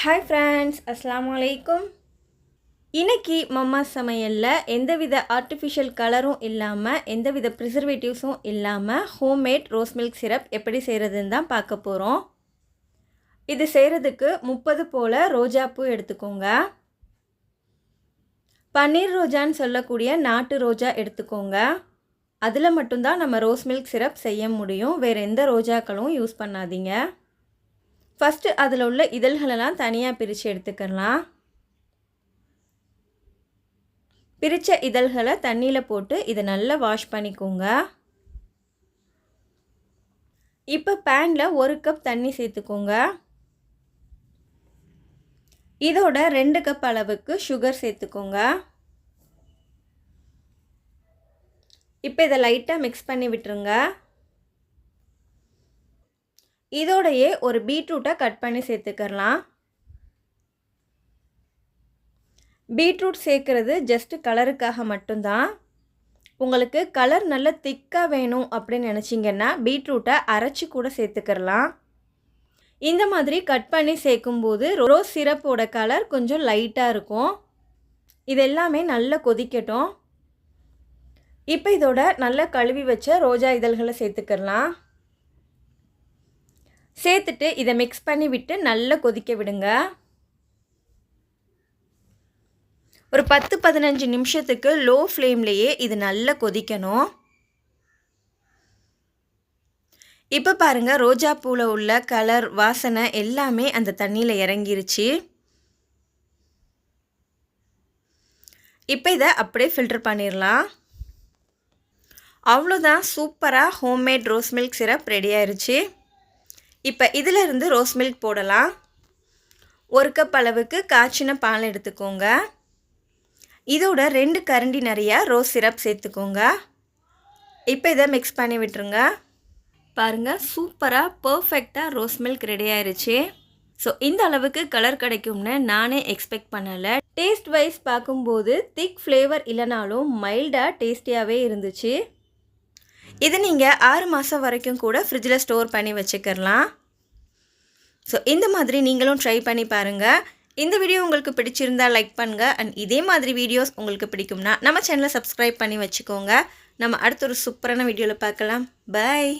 Hi friends அஸ்லாம் அலைக்கும் இன்னைக்கு மம்மா சமையலில் எந்தவித ஆர்டிஃபிஷியல் கலரும் இல்லாமல் எந்தவித ப்ரிசர்வேட்டிவ்ஸும் இல்லாமல் ஹோம்மேட் ரோஸ் மில்க் சிரப் எப்படி செய்கிறதுன்னு தான் பார்க்க போகிறோம் இது செய்கிறதுக்கு முப்பது போல் ரோஜாப்பூ எடுத்துக்கோங்க. பன்னீர் ரோஜான்னு சொல்லக்கூடிய நாட்டு ரோஜா எடுத்துக்கோங்க. அதில் மட்டும்தான் நம்ம ரோஸ் மில்க் சிரப் செய்ய முடியும். வேறு எந்த ரோஜாக்களும் யூஸ் பண்ணாதீங்க. ஃபஸ்ட்டு அதில் உள்ள இதழ்களெல்லாம் தனியாக பிரித்து எடுத்துக்கலாம் பிரித்த இதழ்களை தண்ணியில் போட்டு இதை நல்லா வாஷ் பண்ணிக்கோங்க. இப்போ பேனில் ஒரு கப் தண்ணி சேர்த்துக்கோங்க. இதோட ரெண்டு கப் அளவுக்கு சுகர் சேர்த்துக்கோங்க. இப்போ இதை லைட்டாக மிக்ஸ் பண்ணி விட்டுருங்க. இதோடையே ஒரு பீட்ரூட்டை கட் பண்ணி சேர்த்துக்கலாம் பீட்ரூட் சேர்க்குறது ஜஸ்ட்டு கலருக்காக மட்டும்தான். உங்களுக்கு கலர் நல்ல திக்காக வேணும் அப்படின்னு நினச்சிங்கன்னா பீட்ரூட்டை அரைச்சி கூட சேர்த்துக்கிறலாம். இந்த மாதிரி கட் பண்ணி சேர்க்கும்போது ரோஸ் சிரப்போட கலர் கொஞ்சம் லைட்டாக இருக்கும். இது எல்லாமே நல்லா கொதிக்கட்டும். இப்போ இதோட நல்லா கழுவி வச்ச ரோஜா இதழ்களை சேர்த்துக்கலாம் சேர்த்துட்டு இதை மிக்ஸ் பண்ணி விட்டு நல்லா கொதிக்க விடுங்க. ஒரு பத்து பதினஞ்சு நிமிஷத்துக்கு லோ ஃப்ளேம்லேயே இது நல்லா கொதிக்கணும். இப்போ பாருங்கள் ரோஜா பூவில் உள்ள கலர் வாசனை எல்லாமே அந்த தண்ணியில் இறங்கிருச்சு. இப்போ இதை அப்படியே ஃபில்டர் பண்ணிடலாம். அவ்வளோதான் சூப்பராக homemade rose milk syrup ready ஆயிடுச்சு இப்போ இதிலிருந்து ரோஸ் மில்க் போடலாம். ஒரு கப் அளவுக்கு காய்ச்சின பால் எடுத்துக்கோங்க. இதோட ரெண்டு கரண்டி நிறையா ரோஸ் சிரப் சேர்த்துக்கோங்க. இப்போ இதை மிக்ஸ் பண்ணி விட்டுருங்க. பாருங்கள் சூப்பராக பர்ஃபெக்டாக ரோஸ் மில்க் ரெடி ஆயிடுச்சு ஸோ இந்த அளவுக்கு கலர் கிடைக்கும்னு நானே எக்ஸ்பெக்ட் பண்ணலை. டேஸ்ட் வைஸ் பார்க்கும்போது திக் ஃப்ளேவர் இல்லைனாலும் மைல்டாக டேஸ்டியாகவே இருந்துச்சு. இது நீங்கள் ஆறு மாதம் வரைக்கும் கூட ஃப்ரிட்ஜில் ஸ்டோர் பண்ணி வச்சுக்கலாம் ஸோ இந்த மாதிரி நீங்களும் ட்ரை பண்ணி பாருங்கள் இந்த வீடியோ உங்களுக்கு பிடிச்சிருந்தால் லைக் பண்ணுங்கள் அண்ட் இதே மாதிரி வீடியோஸ் உங்களுக்கு பிடிக்கும்னா நம்ம சேனலை சப்ஸ்கிரைப் பண்ணி வச்சுக்கோங்க. நம்ம அடுத்த ஒரு சூப்பரான வீடியோவில் பார்க்கலாம். பாய்